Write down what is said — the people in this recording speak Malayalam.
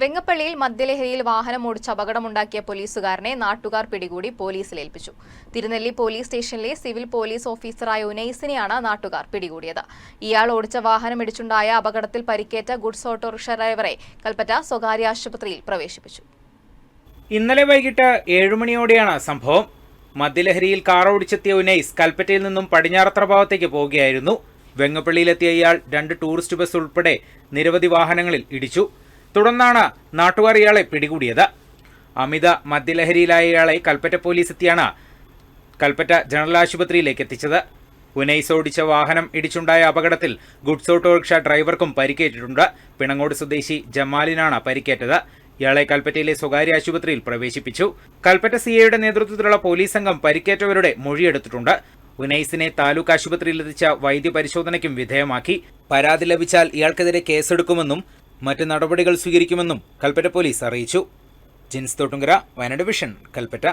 വെങ്ങപ്പള്ളിയിൽ മദ്യലഹരിയിൽ വാഹനം ഓടിച്ച് അപകടമുണ്ടാക്കിയ പോലീസുകാരനെ നാട്ടുകാർ പിടികൂടി പോലീസിൽ ഏൽപ്പിച്ചു. തിരുനെല്ലി പോലീസ് സ്റ്റേഷനിലെ സിവിൽ പോലീസ് ഓഫീസറായ ഉനൈസിനെയാണ് നാട്ടുകാർ പിടികൂടിയത്. ഇയാൾ ഓടിച്ച വാഹനം ഇടിച്ചുണ്ടായ അപകടത്തിൽ പരിക്കേറ്റ ഗുഡ്സ് ഓട്ടോറിക്ഷ ഡ്രൈവറെ കൽപ്പറ്റ സ്വകാര്യ ആശുപത്രിയിൽ പ്രവേശിപ്പിച്ചു. ഇന്നലെ വൈകിട്ട് ഏഴുമണിയോടെയാണ് സംഭവം. മദ്യലഹരിയിൽ കാർ ഓടിച്ചെത്തിയ ഉനൈസ് കൽപ്പറ്റയിൽ നിന്നും പടിഞ്ഞാറത്ര ഭാഗത്തേക്ക് പോവുകയായിരുന്നു. വെങ്ങപ്പള്ളിയിലെത്തിയ ഇയാൾ രണ്ട് ടൂറിസ്റ്റ് ബസ് ഉൾപ്പെടെ നിരവധി വാഹനങ്ങളിൽ ഇടിച്ചു. തുടർന്നാണ് നാട്ടുകാർ ഇയാളെ പിടികൂടിയത്. അമിത മദ്യലഹരിയിലായ ഇയാളെ കൽപ്പറ്റ പോലീസ് എത്തിയാണ് കൽപ്പറ്റ ജനറൽ ആശുപത്രിയിലേക്ക് എത്തിച്ചത്. ഉനൈസ് ഓടിച്ച വാഹനം ഇടിച്ചുണ്ടായ അപകടത്തിൽ ഗുഡ്സ് ഓട്ടോറിക്ഷ ഡ്രൈവർക്കും പരിക്കേറ്റിട്ടുണ്ട്. പിണങ്ങോട് സ്വദേശി ജമാലിനാണ് പരിക്കേറ്റത്. ഇയാളെ കൽപ്പറ്റയിലെ സ്വകാര്യ ആശുപത്രിയിൽ പ്രവേശിപ്പിച്ചു. കൽപ്പറ്റ സി എയുടെ നേതൃത്വത്തിലുള്ള പോലീസ് സംഘം പരിക്കേറ്റവരുടെ മൊഴിയെടുത്തിട്ടുണ്ട് ഉനൈസിനെ താലൂക്ക് ആശുപത്രിയിൽ ആശുപത്രിയിലെത്തിച്ച വൈദ്യപരിശോധനയ്ക്കും വിധേയമാക്കി. പരാതി ലഭിച്ചാൽ ഇയാൾക്കെതിരെ കേസെടുക്കുമെന്നും മറ്റ് നടപടികൾ സ്വീകരിക്കുമെന്നും കൽപ്പറ്റ പോലീസ് അറിയിച്ചു. ജിൻസ് തോട്ടുങ്കര വയനാട് വിഷൻ കൽപ്പറ്റ.